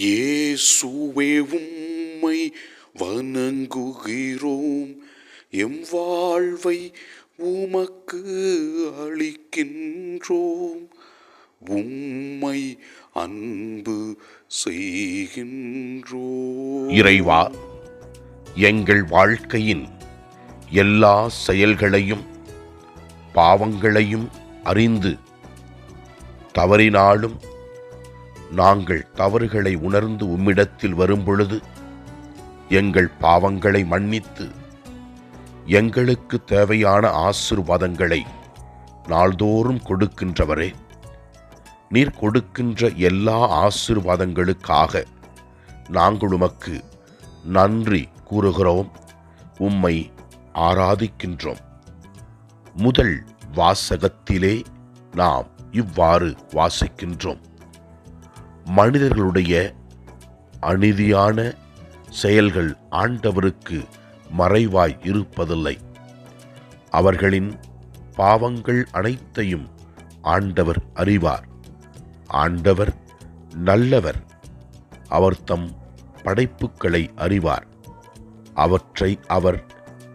இயேசுவே உம்மை வணங்குகிறோம். எம் வாழ்வை உமக்கு அளிக்கின்றோம். உம்மை அன்பு செய்கின்றோம். இறைவா எங்கள் வாழ்க்கையின் எல்லா செயல்களையும் பாவங்களையும் அறிந்து தவறினாலும் நாங்கள் தவறுகளை உணர்ந்து உம்மிடத்தில் வரும்பொழுது எங்கள் பாவங்களை மன்னித்து எங்களுக்கு தேவையான ஆசிர்வாதங்களை நாள்தோறும் கொடுக்கின்றவரே. நீர் கொடுக்கின்ற எல்லா ஆசிர்வாதங்களுக்காக நாங்கள் உமக்கு நன்றி கூறுகிறோம். உம்மை ஆராதிக்கின்றோம். முதல் வாசகத்திலே நாம் இவ்வாறு வாசிக்கின்றோம். மனிதர்களுடைய அநீதியான செயல்கள் ஆண்டவருக்கு மறைவாய் இருப்பதில்லை. அவர்களின் பாவங்கள் அனைத்தையும் ஆண்டவர் அறிவார். ஆண்டவர் நல்லவர். அவர் தம் படைப்புகளை அறிவார். அவற்றை அவர்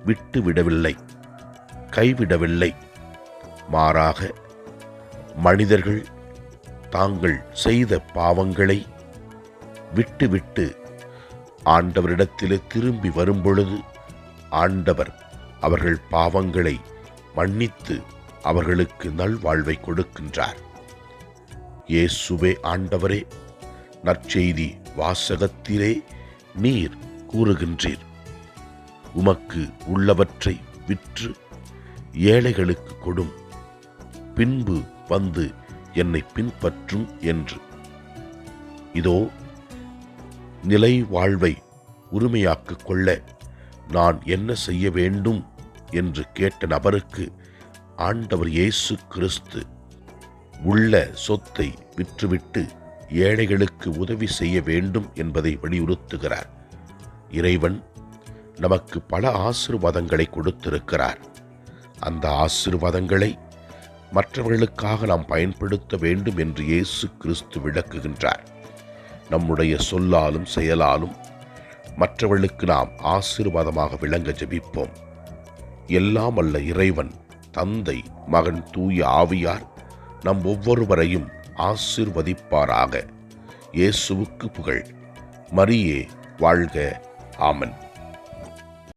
விட்டுவிடவில்லை கைவிடவில்லை. மாறாக மனிதர்கள் தாங்கள் செய்த பாவங்களை விட்டுவிட்டு ஆண்டவரிடத்திலே திரும்பி வரும்பொழுது ஆண்டவர் அவர்கள் பாவங்களை மன்னித்து அவர்களுக்கு நல்வாழ்வை கொடுக்கின்றார். இயேசுவே ஆண்டவரே நற்செய்தி வாசகத்திலே நீர் கூறுகின்றீர். உமக்கு உள்ளவற்றை விற்று ஏழைகளுக்கு கொடும். பின்பு வந்து என்னை பின்பற்றும் என்று. இதோ நிலை வாழ்வை உரிமையாக்கிக் கொள்ள நான் என்ன செய்ய வேண்டும் என்று கேட்ட நபருக்கு ஆண்டவர் இயேசு கிறிஸ்து உள்ள சொத்தை விற்றுவிட்டு ஏழைகளுக்கு உதவி செய்ய வேண்டும் என்பதை வலியுறுத்துகிறார். இறைவன் நமக்கு பல ஆசிர்வாதங்களை கொடுத்திருக்கிறார். அந்த ஆசிர்வாதங்களை மற்றவர்களுக்காக நாம் பயன்படுத்த வேண்டும் என்று இயேசு கிறிஸ்து விளக்குகின்றார். நம்முடைய சொல்லாலும் செயலாலும் மற்றவர்களுக்கு நாம் ஆசீர்வாதமாக விளங்க ஜெபிப்போம். எல்லாம் அல்ல இறைவன் தந்தை மகன் தூய ஆவியார் நம் ஒவ்வொருவரையும் ஆசிர்வதிப்பாராக. இயேசுவுக்கு புகழ். மரியே வாழ்க. ஆமன்.